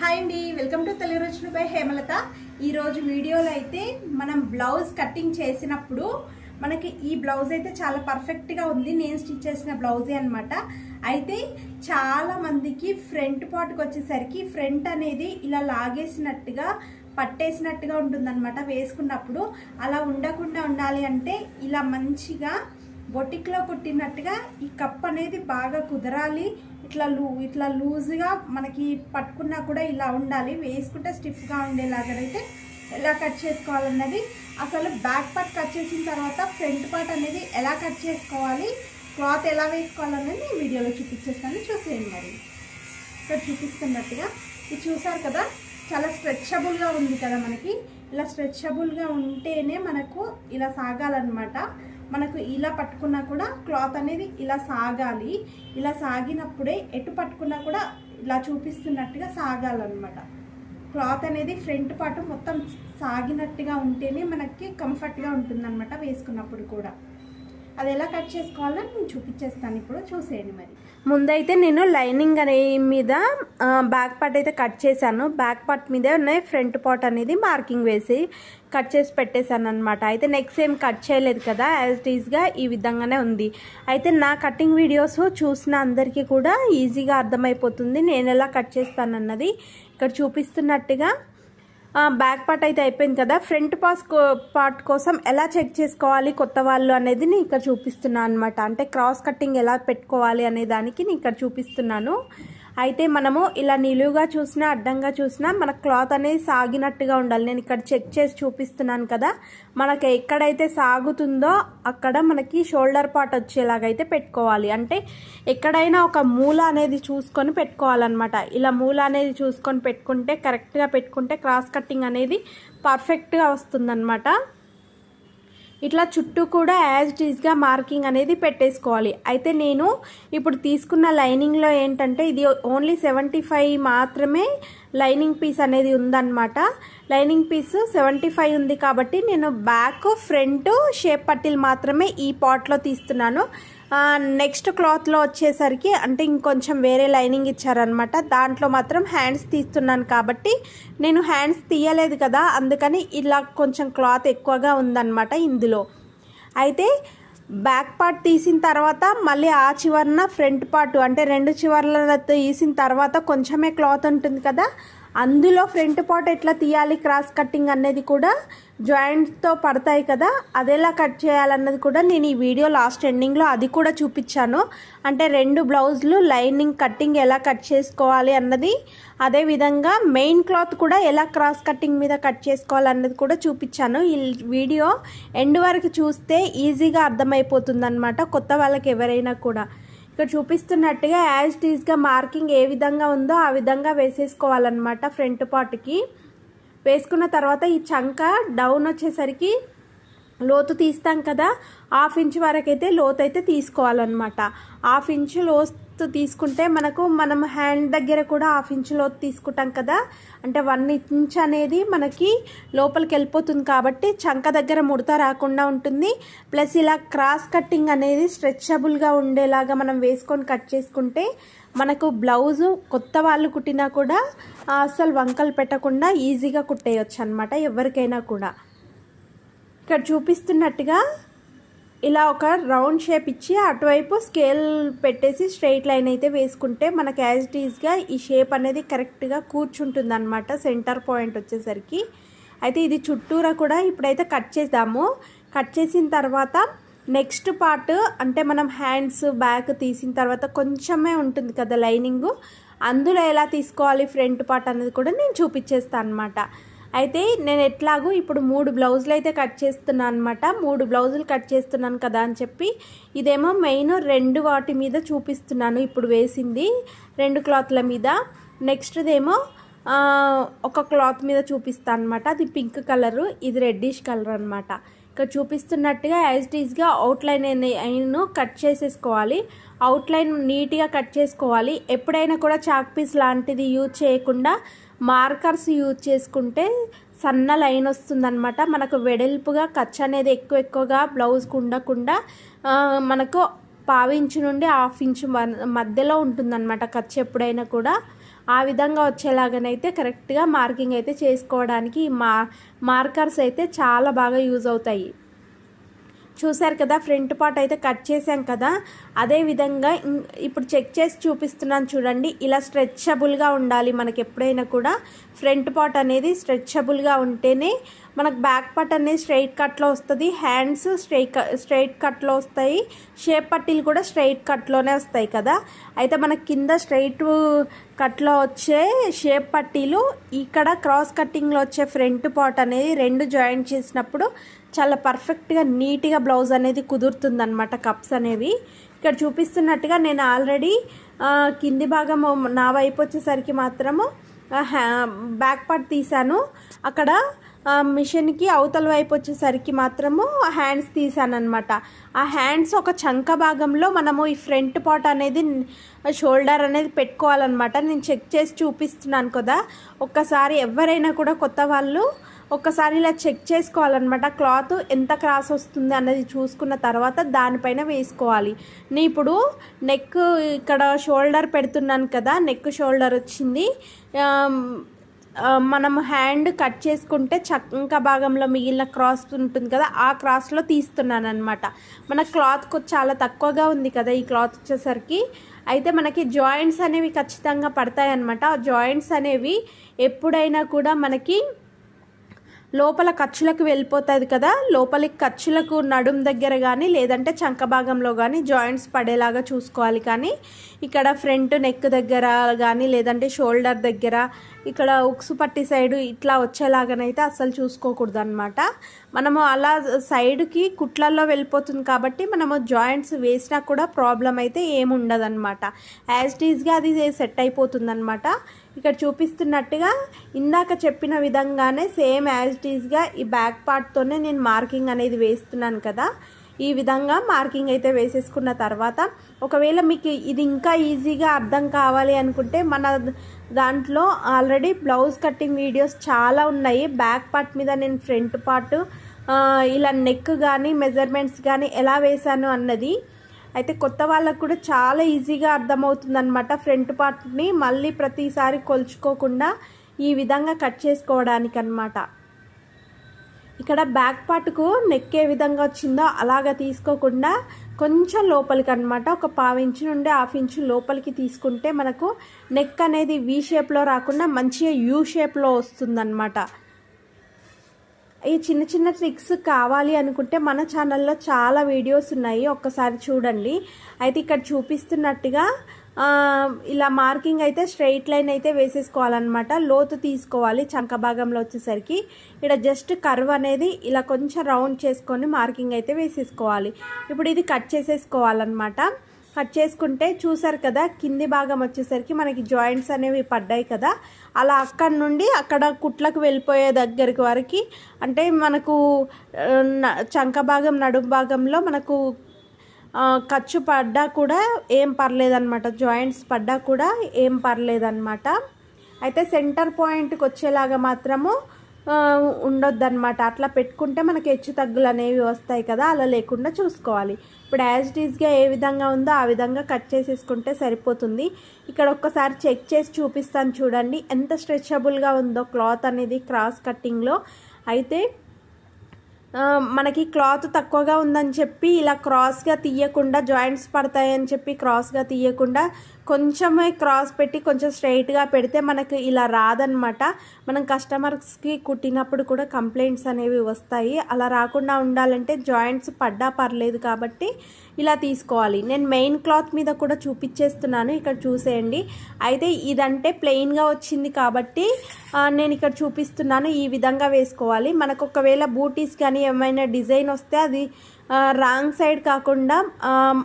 Hi అండి welcome to Telugu రుచులు by Hemalatha. ఈరోజు వీడియోలో అయితే మనం బ్లౌజ్ కటింగ్ చేసినప్పుడు మనకి ఈ బ్లౌజ్ అయితే చాలా పర్ఫెక్ట్గా ఉంది. నేను స్టిచ్ చేసిన బ్లౌజే అనమాట అయితే చాలామందికి ఫ్రంట్ పార్ట్కి వచ్చేసరికి ఫ్రంట్ అనేది ఇలా లాగేసినట్టుగా పట్టేసినట్టుగా ఉంటుందన్నమాట వేసుకున్నప్పుడు. అలా ఉండకుండా ఉండాలి అంటే ఇలా మంచిగా బొటిక్లో కుట్టినట్టుగా ఈ కప్ అనేది బాగా కుదరాలి. ఇట్లా లూ ఇట్లా లూజ్గా మనకి పట్టుకున్నా కూడా ఇలా ఉండాలి. వేసుకుంటే స్టిఫ్గా ఉండేలాగైతే ఎలా కట్ చేసుకోవాలన్నది అసలు బ్యాక్ పార్ట్ కట్ చేసిన తర్వాత ఫ్రంట్ పార్ట్ అనేది ఎలా కట్ చేసుకోవాలి క్లాత్ ఎలా వేసుకోవాలన్నది నేను వీడియోలో చూపించేస్తాను. చూసేయండి మరి. ఇక్కడ చూపిస్తున్నట్టుగా. ఇది చూసారు కదా? చాలా స్ట్రెచబుల్గా ఉంది కదా మనకి. ఇలా స్ట్రెచబుల్గా ఉంటేనే మనకు ఇలా సాగాలన్నమాట. మనకు ఇలా పట్టుకున్నా కూడా క్లాత్ అనేది ఇలా సాగాలి. ఇలా సాగినప్పుడే ఎటు పట్టుకున్నా కూడా ఇలా చూపిస్తున్నట్టుగా సాగాలన్నమాట. క్లాత్ అనేది ఫ్రంట్ పార్ట్ మొత్తం సాగినట్టుగా ఉంటేనే మనకి కంఫర్ట్గా ఉంటుందన్నమాట వేసుకున్నప్పుడు కూడా. అది ఎలా కట్ చేసుకోవాలో నేను చూపించేస్తాను. ఇప్పుడు చూసేయండి మరి. ముందైతే నేను లైనింగ్ అనే మీద బ్యాక్ పార్ట్ అయితే కట్ చేశాను. బ్యాక్ పార్ట్ మీదే ఉన్నాయి ఫ్రంట్ పార్ట్ అనేది మార్కింగ్ వేసి కట్ చేసి పెట్టేశాను అనమాట అయితే నెక్స్ట్ ఏం కట్ చేయలేదు కదా యాజ్ ఈజ్గా ఈ విధంగానే ఉంది. అయితే నా కటింగ్ వీడియోస్ చూసిన అందరికీ కూడా ఈజీగా అర్థమైపోతుంది. నేను ఎలా కట్ చేస్తానన్నది ఇక్కడ చూపిస్తున్నట్టుగా. బ్యాక్ పార్ట్ అయితే అయిపోయింది కదా. ఫ్రంట్ పాస్ కో- పార్ట్ కోసం ఎలా చెక్ చేసుకోవాలి కొత్త వాళ్ళు అనేది నేను ఇక్కడ చూపిస్తున్నాను అనమాట అంటే క్రాస్ కటింగ్ ఎలా పెట్టుకోవాలి అనే దానికి నేను ఇక్కడ చూపిస్తున్నాను. అయితే మనము ఇలా నిలువుగా చూసినా అడ్డంగా చూసినా మన క్లాత్ అనేది సాగినట్టుగా ఉండాలి. నేను ఇక్కడ చెక్ చేసి చూపిస్తున్నాను కదా. మనకి ఎక్కడైతే సాగుతుందో అక్కడ మనకి షోల్డర్ పార్ట్ వచ్చేలాగైతే పెట్టుకోవాలి. అంటే ఎక్కడైనా ఒక మూల అనేది చూసుకొని పెట్టుకోవాలన్నమాట. ఇలా మూల అనేది చూసుకొని పెట్టుకుంటే కరెక్ట్గా పెట్టుకుంటే క్రాస్ కటింగ్ అనేది పర్ఫెక్ట్గా వస్తుందన్నమాట. ఇట్లా చుట్టూ కూడా యాజ్ ఇట్ ఈస్గా మార్కింగ్ అనేది పెట్టేసుకోవాలి. అయితే నేను ఇప్పుడు తీసుకున్న లైనింగ్లో ఏంటంటే ఇది ఓన్లీ సెవెంటీ ఫైవ్ మాత్రమే లైనింగ్ పీస్ అనేది ఉందన్నమాట. లైనింగ్ పీస్ సెవెంటీ ఫైవ్ ఉంది కాబట్టి నేను బ్యాక్ ఫ్రంట్ షేప్ పట్టీలు మాత్రమే ఈ పాట్లో తీస్తున్నాను. నెక్స్ట్ క్లాత్లో వచ్చేసరికి అంటే ఇంకొంచెం వేరే లైనింగ్ ఇచ్చారనమాట దాంట్లో మాత్రం హ్యాండ్స్ తీస్తున్నాను కాబట్టి నేను హ్యాండ్స్ తీయలేదు కదా అందుకని ఇలా కొంచెం క్లాత్ ఎక్కువగా ఉందన్నమాట ఇందులో. అయితే బ్యాక్ పార్ట్ తీసిన తర్వాత మళ్ళీ ఆ చివరన ఫ్రంట్ పార్ట్ అంటే రెండు చివర్ల తీసిన తర్వాత కొంచెమే క్లాత్ ఉంటుంది కదా అందులో ఫ్రంట్ పార్ట్ ఎట్లా తీయాలి క్రాస్ కటింగ్ అనేది కూడా జాయింట్తో పడతాయి కదా అది ఎలా కట్ చేయాలన్నది కూడా నేను ఈ వీడియో లాస్ట్ ఎండింగ్లో అది కూడా చూపించాను. అంటే రెండు బ్లౌజులు లైనింగ్ కట్టింగ్ ఎలా కట్ చేసుకోవాలి అన్నది అదేవిధంగా మెయిన్ క్లాత్ కూడా ఎలా క్రాస్ కటింగ్ మీద కట్ చేసుకోవాలన్నది కూడా చూపించాను. ఈ వీడియో ఎండ్ వరకు చూస్తే ఈజీగా అర్థమైపోతుంది అనమాట కొత్త వాళ్ళకి ఎవరైనా కూడా. ఇక్కడ చూపిస్తున్నట్టుగా యాజ్ టీజ్గా మార్కింగ్ ఏ విధంగా ఉందో ఆ విధంగా వేసేసుకోవాలన్నమాట ఫ్రంట్ పార్ట్కి వేసుకున్న తర్వాత ఈ చంక డౌన్ వచ్చేసరికి లోతు తీస్తాం కదా హాఫ్ ఇంచ్ వరకు అయితే లోతు అయితే తీసుకోవాలన్నమాట హాఫ్ ఇంచ్ లోతు తీసుకుంటే మనకు మనం హ్యాండ్ దగ్గర కూడా హాఫ్ ఇంచ్ లోతు తీసుకుంటాం కదా. అంటే వన్ ఇంచ్ అనేది మనకి లోపలికి వెళ్ళిపోతుంది కాబట్టి చంక దగ్గర ముడత రాకుండా ఉంటుంది. ప్లస్ ఇలా క్రాస్ కట్టింగ్ అనేది స్ట్రెచబుల్గా ఉండేలాగా మనం వేసుకొని కట్ చేసుకుంటే మనకు బ్లౌజు కొత్త వాళ్ళు కుట్టినా కూడా అసలు వంకలు పెట్టకుండా ఈజీగా కుట్టేయచ్చు అనమాట ఎవరికైనా కూడా. ఇక్కడ చూపిస్తున్నట్టుగా ఇలా ఒక రౌండ్ షేప్ ఇచ్చి అటువైపు స్కేల్ పెట్టేసి స్ట్రైట్ లైన్ అయితే వేసుకుంటే మనకి యాజ్ ఇట్ ఈజ్గా ఈ షేప్ అనేది కరెక్ట్గా కూర్చుంటుంది అనమాట సెంటర్ పాయింట్ వచ్చేసరికి. అయితే ఇది చుట్టూరా కూడా ఇప్పుడైతే కట్ చేద్దాము. కట్ చేసిన తర్వాత నెక్స్ట్ పార్ట్ అంటే మనం హ్యాండ్స్ బ్యాక్ తీసిన తర్వాత కొంచెమే ఉంటుంది కదా లైనింగ్. అందులో ఎలా తీసుకోవాలి ఫ్రంట్ పార్ట్ అనేది కూడా నేను చూపించేస్తాను అనమాట అయితే నేను ఎట్లాగూ ఇప్పుడు మూడు బ్లౌజులు అయితే కట్ చేస్తున్నాను అనమాట మూడు బ్లౌజులు కట్ చేస్తున్నాను కదా అని చెప్పి ఇదేమో మెయిన్ రెండు వాటి మీద చూపిస్తున్నాను ఇప్పుడు వేసింది రెండు క్లాత్ల మీద. నెక్స్ట్దేమో ఒక క్లాత్ మీద చూపిస్తాను అనమాట అది పింక్ కలరు ఇది రెడ్డిష్ కలర్ అనమాట ఇక్కడ చూపిస్తున్నట్టుగా యాజ్ టీజ్గా అవుట్లైన్ అయిన కట్ చేసేసుకోవాలి. అవుట్లైన్ నీట్గా కట్ చేసుకోవాలి. ఎప్పుడైనా కూడా చాక్ పీస్ లాంటిది యూజ్ చేయకుండా మార్కర్స్ యూజ్ చేసుకుంటే సన్న లైన్ వస్తుందన్నమాట. మనకు వెడల్పుగా ఖర్చు అనేది ఎక్కువ ఎక్కువగా బ్లౌజ్కి ఉండకుండా మనకు మనకు పావించు నుండి హాఫ్ ఇంచు మ- మధ్యలో ఉంటుందన్నమాట ఖర్చు ఎప్పుడైనా కూడా. ఆ విధంగా వచ్చేలాగానైతే కరెక్ట్గా మార్కింగ్ అయితే చేసుకోవడానికి మా మార్కర్స్ అయితే చాలా బాగా యూజ్ అవుతాయి. చూశారు కదా ఫ్రంట్ పార్ట్ అయితే కట్ చేసాం కదా అదే విధంగా ఇప్పుడు చెక్ చేసి చూపిస్తున్నాను చూడండి ఇలా స్ట్రెచబుల్గా ఉండాలి మనకి ఎప్పుడైనా కూడా. ఫ్రంట్ పార్ట్ అనేది స్ట్రెచబుల్గా ఉంటేనే మనకు బ్యాక్ పార్ట్ అనేది స్ట్రైట్ కట్లో వస్తుంది హ్యాండ్స్ స్ట్రైట్ స్ట్రైట్ కట్లో వస్తాయి షేప్ పట్టీలు కూడా స్ట్రైట్ కట్లోనే వస్తాయి కదా. అయితే మనకి కింద స్ట్రైట్ కట్లో వచ్చే షేప్ పట్టీలు ఇక్కడ క్రాస్ కట్టింగ్లో వచ్చే ఫ్రంట్ పార్ట్ అనేది రెండు జాయింట్ చేసినప్పుడు చాలా పర్ఫెక్ట్గా నీట్గా బ్లౌజ్ అనేది కుదురుతుందన్నమాట కప్స్ అనేవి. ఇక్కడ చూపిస్తున్నట్టుగా నేను ఆల్రెడీ కింది భాగం నా వైపు వచ్చేసరికి మాత్రము హ్యా- బ్యాక్ పార్ట్ తీసాను అక్కడ మిషన్కి అవతల వైపు వచ్చేసరికి మాత్రము హ్యాండ్స్ తీసానమాట ఆ హ్యాండ్స్ ఒక చంక భాగంలో మనము ఈ ఫ్రంట్ పార్ట్ అనేది షోల్డర్ అనేది పెట్టుకోవాలన్నమాట. నేను చెక్ చేసి చూపిస్తున్నాను కదా ఒక్కసారి ఎవరైనా కూడా కొత్త వాళ్ళు ఒక్కసారి ఇలా చెక్ చేసుకోవాలన్నమాట. క్లాత్ ఎంత క్రాస్ వస్తుంది అన్నది చూసుకున్న తర్వాత దానిపైన వేసుకోవాలి. నేను ఇప్పుడు నెక్ ఇక్కడ షోల్డర్ పెడుతున్నాను కదా నెక్ షోల్డర్ వచ్చింది. మనం హ్యాండ్ కట్ చేసుకుంటే చక్క భాగంలో మిగిలిన క్రాస్ ఉంటుంది కదా ఆ క్రాస్లో తీస్తున్నాను అనమాట మన క్లాత్ చాలా తక్కువగా ఉంది కదా ఈ క్లాత్ వచ్చేసరికి. అయితే మనకి జాయింట్స్ అనేవి ఖచ్చితంగా పడతాయి అనమాట ఆ జాయింట్స్ అనేవి ఎప్పుడైనా కూడా మనకి లోపల ఖర్చులకు వెళ్ళిపోతుంది కదా? లోపలికి ఖర్చులకు నడుం దగ్గర కానీ లేదంటే చంక భాగంలో కానీ జాయింట్స్ పడేలాగా చూసుకోవాలి కానీ ఇక్కడ ఫ్రంట్ నెక్ దగ్గర కానీ లేదంటే షోల్డర్ దగ్గర ఇక్కడ ఉక్సు పట్టి సైడు ఇట్లా వచ్చేలాగానైతే అస్సలు చూసుకోకూడదు అనమాట మనము అలా సైడ్కి కుట్లల్లో వెళ్ళిపోతుంది కాబట్టి మనము జాయింట్స్ వేసినా కూడా ప్రాబ్లం అయితే ఏముండదు అనమాట యాజ్ టీజ్గా అది సెట్ అయిపోతుంది అనమాట ఇక్కడ చూపిస్తున్నట్టుగా ఇందాక చెప్పిన విధంగానే సేమ్ యాజ్ టీజ్గా ఈ బ్యాక్ పార్ట్తోనే నేను మార్కింగ్ అనేది వేస్తున్నాను కదా. ఈ విధంగా మార్కింగ్ అయితే వేసేసుకున్న తర్వాత ఒకవేళ మీకు ఇది ఇంకా ఈజీగా అర్థం కావాలి అనుకుంటే మన దాంట్లో ఆల్రెడీ బ్లౌజ్ కటింగ్ వీడియోస్ చాలా ఉన్నాయి. బ్యాక్ పార్ట్ మీద నేను ఫ్రంట్ పార్ట్ ఇలా నెక్ కానీ మెజర్మెంట్స్ కానీ ఎలా వేశాను అన్నది అయితే కొత్త వాళ్ళకు కూడా చాలా ఈజీగా అర్థమవుతుంది అనమాట ఫ్రంట్ పార్ట్ని మళ్ళీ ప్రతిసారి కొలుచుకోకుండా ఈ విధంగా కట్ చేసుకోవడానికి అనమాట ఇక్కడ బ్యాక్ పార్ట్కు నెక్ ఏ విధంగా వచ్చిందో అలాగ తీసుకోకుండా కొంచెం లోపలికి అనమాట ఒక పావు ఇంచు నుండి హాఫ్ ఇంచు లోపలికి తీసుకుంటే మనకు నెక్ అనేది వి షేప్లో రాకుండా మంచిగా యూ షేప్లో వస్తుందన్నమాట. ఈ చిన్న చిన్న ట్రిక్స్ కావాలి అనుకుంటే మన ఛానల్లో చాలా వీడియోస్ ఉన్నాయి. ఒక్కసారి చూడండి. అయితే ఇక్కడ చూపిస్తున్నట్టుగా ఇలా మార్కింగ్ అయితే స్ట్రెయిట్ లైన్ అయితే వేసేసుకోవాలన్నమాట. లోతు తీసుకోవాలి చంక భాగంలో వచ్చేసరికి. ఇక్కడ జస్ట్ కర్వ్ అనేది ఇలా కొంచెం రౌండ్ చేసుకొని మార్కింగ్ అయితే వేసేసుకోవాలి. ఇప్పుడు ఇది కట్ చేసేసుకోవాలన్నమాట. కట్ చేసుకుంటే చూసారు కదా కింది భాగం వచ్చేసరికి మనకి జాయింట్స్ అనేవి పడ్డాయి కదా. అలా అక్కడ నుండి అక్కడ కుట్లకు వెళ్ళిపోయే దగ్గరికి వరకు అంటే మనకు న- చంక భాగం నడుము భాగంలో మనకు ఖర్చు పడ్డా కూడా ఏం పర్లేదన్నమాట. జాయింట్స్ పడ్డా కూడా ఏం పర్లేదన్నమాట. అయితే సెంటర్ పాయింట్కి వచ్చేలాగా మాత్రము ఉండొద్దన్నమాట. అట్లా పెట్టుకుంటే మనకి హెచ్చు తగ్గులు అనేవి వస్తాయి కదా అలా లేకుండా చూసుకోవాలి. ఇప్పుడు యాజ్ టీజ్గా ఏ విధంగా ఉందో ఆ విధంగా కట్ చేసేసుకుంటే సరిపోతుంది. ఇక్కడ ఒక్కసారి చెక్ చేసి చూపిస్తాను చూడండి. ఎంత స్ట్రెచబుల్గా ఉందో క్లాత్ అనేది క్రాస్ కట్టింగ్లో అయితే మనకి క్లాత్ తక్కువగా ఉందని చెప్పి ఇలా క్రాస్గా తీయకుండా జాయింట్స్ పడతాయని చెప్పి క్రాస్గా తీయకుండా కొంచెమే క్రాస్ పెట్టి కొంచెం స్ట్రైట్గా పెడితే మనకి ఇలా రాదనమాట మనం కస్టమర్స్కి కుట్టినప్పుడు కూడా కంప్లైంట్స్ అనేవి వస్తాయి. అలా రాకుండా ఉండాలంటే జాయింట్స్ పడ్డా పర్లేదు కాబట్టి ఇలా తీసుకోవాలి. నేను మెయిన్ క్లాత్ మీద కూడా చూపించేస్తున్నాను. ఇక్కడ చూసేయండి. అయితే ఇదంటే ప్లెయిన్గా వచ్చింది కాబట్టి నేను ఇక్కడ చూపిస్తున్నాను. ఈ విధంగా వేసుకోవాలి. మనకు ఒకవేళ బూటీస్ కానీ ఏమైనా డిజైన్ వస్తే అది రాంగ్ సైడ్ కాకుండా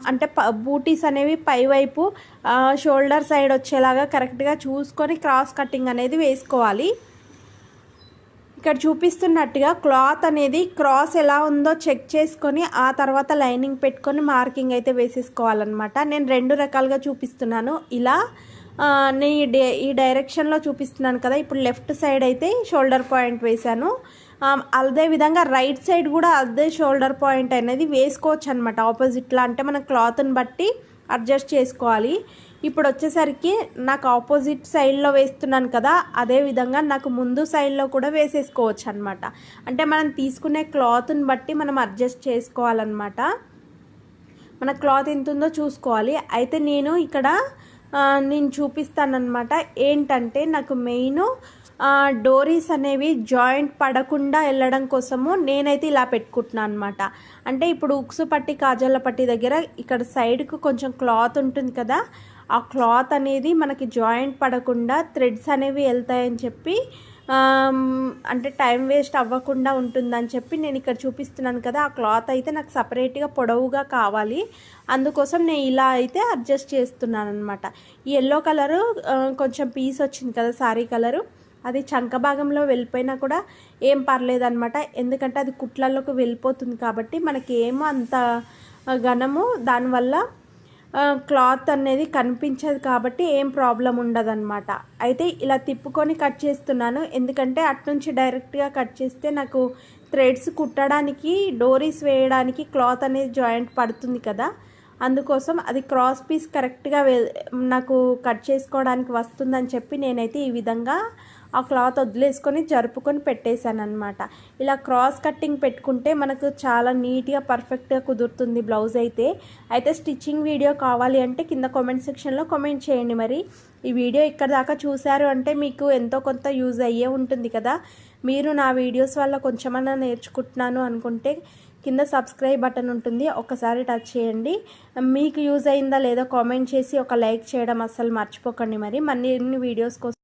అంటే ప- బూటీస్ అనేవి పైవైపు షోల్డర్ సైడ్ వచ్చేలాగా కరెక్ట్గా చూసుకొని క్రాస్ కటింగ్ అనేది వేసుకోవాలి. ఇక్కడ చూపిస్తున్నట్టుగా క్లాత్ అనేది క్రాస్ ఎలా ఉందో చెక్ చేసుకొని ఆ తర్వాత లైనింగ్ పెట్టుకొని మార్కింగ్ అయితే వేసేసుకోవాలన్నమాట. నేను రెండు రకాలుగా చూపిస్తున్నాను. ఇలా నేను ఈ డే ఈ డైరెక్షన్లో చూపిస్తున్నాను కదా ఇప్పుడు లెఫ్ట్ సైడ్ అయితే షోల్డర్ పాయింట్ వేశాను. అదే విధంగా రైట్ సైడ్ కూడా అదే షోల్డర్ పాయింట్ అనేది వేసుకోవచ్చు అనమాట ఆపోజిట్లో అంటే మన క్లాత్ని బట్టి అడ్జస్ట్ చేసుకోవాలి. ఇప్పుడు వచ్చేసరికి నాకు ఆపోజిట్ సైడ్లో వేస్తున్నాను కదా అదే విధంగా నాకు ముందు సైడ్లో కూడా వేసేసుకోవచ్చు అనమాట అంటే మనం తీసుకునే క్లాత్ని బట్టి మనం అడ్జస్ట్ చేసుకోవాలన్నమాట. మన క్లాత్ ఎంత ఉందో చూసుకోవాలి. అయితే నేను ఇక్కడ నేను చూపిస్తానమాట ఏంటంటే నాకు మెయిన్ డోరీస్ అనేవి జాయింట్ పడకుండా వెళ్ళడం కోసము నేనైతే ఇలా పెట్టుకుంటున్నాను అనమాట అంటే ఇప్పుడు ఉక్సు పట్టి కాజాల పట్టి దగ్గర ఇక్కడ సైడ్కు కొంచెం క్లాత్ ఉంటుంది కదా ఆ క్లాత్ అనేది మనకి జాయింట్ పడకుండా థ్రెడ్స్ అనేవి వెళ్తాయని చెప్పి అంటే టైం వేస్ట్ అవ్వకుండా ఉంటుందని చెప్పి నేను ఇక్కడ చూపిస్తున్నాను కదా ఆ క్లాత్ అయితే నాకు సపరేట్గా పొడవుగా కావాలి. అందుకోసం నేను ఇలా అయితే అడ్జస్ట్ చేస్తున్నాను అనమాట ఈ ఎల్లో కలరు కొంచెం పీస్ వచ్చింది కదా సారీ కలరు. అది చంక భాగంలో వెళ్ళిపోయినా కూడా ఏం పర్లేదు అనమాట ఎందుకంటే అది కుట్లలోకి వెళ్ళిపోతుంది కాబట్టి మనకి ఏమో అంత ఘనము. దానివల్ల క్లాత్ అనేది కనిపించదు కాబట్టి ఏం ప్రాబ్లం ఉండదన్నమాట. అయితే ఇలా తిప్పుకొని కట్ చేస్తున్నాను. ఎందుకంటే అటు నుంచి డైరెక్ట్గా కట్ చేస్తే నాకు థ్రెడ్స్ కుట్టడానికి డోరీస్ వేయడానికి క్లాత్ అనేది జాయింట్ పడుతుంది కదా. అందుకోసం అది క్రాస్ పీస్ కరెక్ట్గా నాకు కట్ చేసుకోవడానికి వస్తుందని చెప్పి నేనైతే ఈ విధంగా ఆ క్లాత్ వదిలేసుకొని జరుపుకొని పెట్టేశాను అనమాట ఇలా క్రాస్ కట్టింగ్ పెట్టుకుంటే మనకు చాలా నీట్గా పర్ఫెక్ట్గా కుదురుతుంది బ్లౌజ్ అయితే. అయితే స్టిచ్చింగ్ వీడియో కావాలి అంటే కింద కామెంట్ సెక్షన్లో కామెంట్ చేయండి మరి. ఈ వీడియో ఇక్కడ దాకా చూశారు అంటే మీకు ఎంతో కొంత యూజ్ అయ్యే ఉంటుంది కదా. మీరు నా వీడియోస్ వల్ల కొంచెమన్నా నేర్చుకుంటున్నాను అనుకుంటే కింద సబ్స్క్రైబ్ బటన్ ఉంటుంది ఒకసారి టచ్ చేయండి. మీకు యూజ్ అయిందా లేదో కామెంట్ చేసి ఒక లైక్ చేయడం అస్సలు మర్చిపోకండి మరి. మరిన్ని వీడియోస్ కోసం